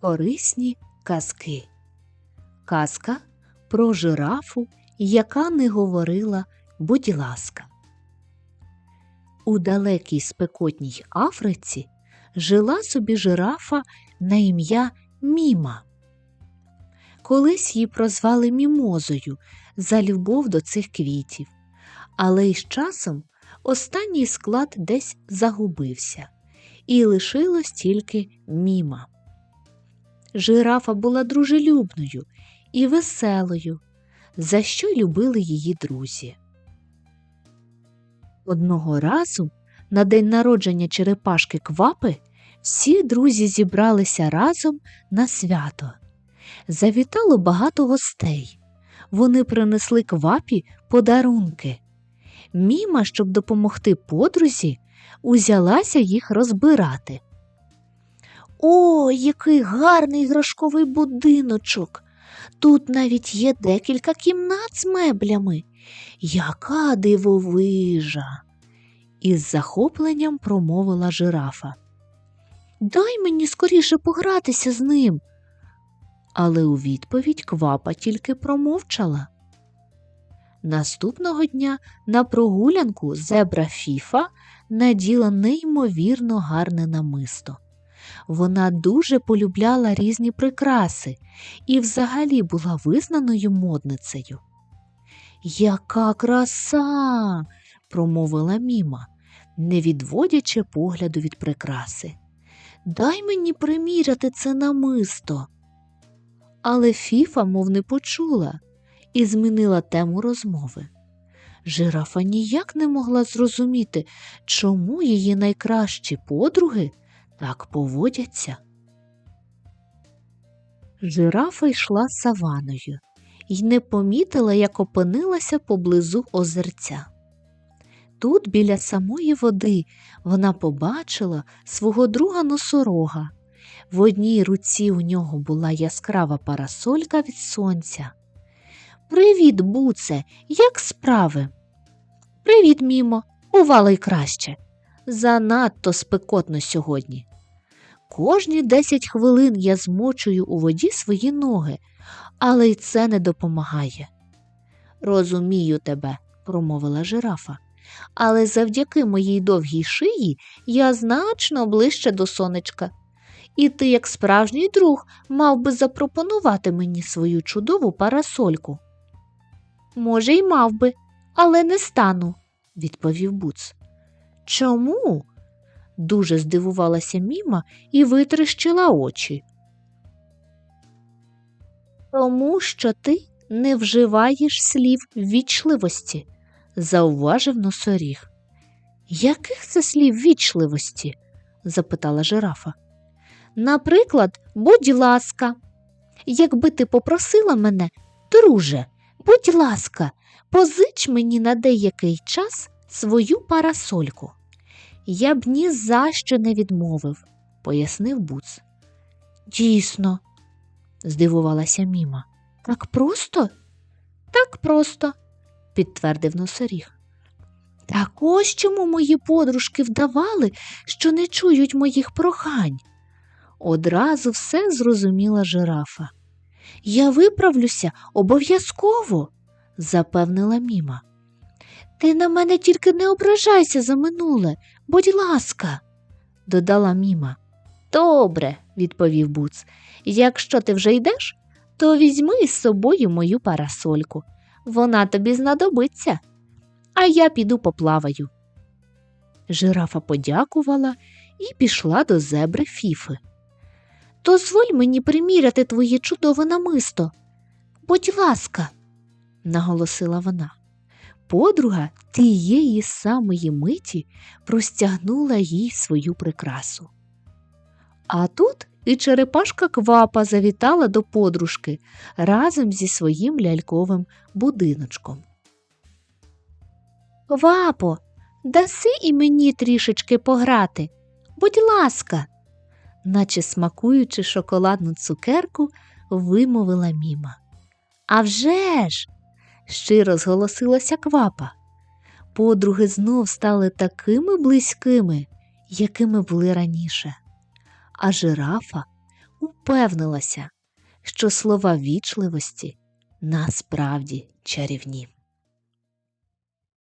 Корисні казки. Казка про жирафу, яка не говорила будь ласка. У далекій спекотній Африці жила собі жирафа на ім'я Міма. Колись її прозвали мімозою за любов до цих квітів, але із часом останній склад десь загубився, і лишилось тільки міма. Жирафа була дружелюбною і веселою, за що любили її друзі. Одного разу на день народження черепашки квапи всі друзі зібралися разом на свято. Завітало багато гостей. Вони принесли квапі подарунки. Міма, щоб допомогти подрузі, узялася їх розбирати. О, який гарний іграшковий будиночок. Тут навіть є декілька кімнат з меблями. Яка дивовижа. Із захопленням промовила жирафа. Дай мені скоріше погратися з ним. Але у відповідь квапа тільки промовчала. Наступного дня на прогулянку зебра Фіфа наділа неймовірно гарне намисто. Вона дуже полюбляла різні прикраси і взагалі була визнаною модницею. Яка краса! промовила міма, не відводячи погляду від прикраси. Дай мені приміряти це намисто. Але Фіфа, мов не почула, і змінила тему розмови. Жирафа ніяк не могла зрозуміти, чому її найкращі подруги так поводяться. Жирафа йшла саваною і не помітила, як опинилася поблизу озерця. Тут, біля самої води, вона побачила свого друга носорога. В одній руці у нього була яскрава парасолька від сонця. Привіт, буце, як справи? Привіт, мімо, бувало й краще. Занадто спекотно сьогодні. Кожні десять хвилин я змочую у воді свої ноги, але й це не допомагає. Розумію тебе, промовила жирафа, але завдяки моїй довгій шиї я значно ближче до сонечка. І ти, як справжній друг, мав би запропонувати мені свою чудову парасольку. Може, й мав би, але не стану, відповів Буц. Чому? Дуже здивувалася Міма і витріщила очі. Тому що ти не вживаєш слів ввічливості, зауважив носоріг. Яких це слів ввічливості? запитала жирафа. Наприклад, будь ласка, якби ти попросила мене, друже, будь ласка, позич мені на деякий час свою парасольку. Я б ні за що не відмовив, пояснив Буц. Дійсно, здивувалася Міма. Так просто? Так просто, підтвердив носоріг. Так ось чому мої подружки вдавали, що не чують моїх прохань. Одразу все зрозуміла жирафа. Я виправлюся обов'язково, запевнила Міма. Ти на мене тільки не ображайся за минуле, будь ласка, додала Міма. Добре, відповів Буц. Якщо ти вже йдеш, то візьми із собою мою парасольку. Вона тобі знадобиться, а я піду поплаваю. Жирафа подякувала і пішла до зебри Фіфи. Дозволь мені приміряти твоє чудове намисто. Будь ласка, наголосила вона. Подруга тієї самої миті простягнула їй свою прикрасу. А тут і черепашка квапа завітала до подружки разом зі своїм ляльковим будиночком. Квапо, даси і мені трішечки пограти. Будь ласка, наче смакуючи шоколадну цукерку, вимовила міма. «А вже ж!» – щиро зголосилася квапа. Подруги знов стали такими близькими, якими були раніше. А жирафа упевнилася, що слова вічливості насправді чарівні.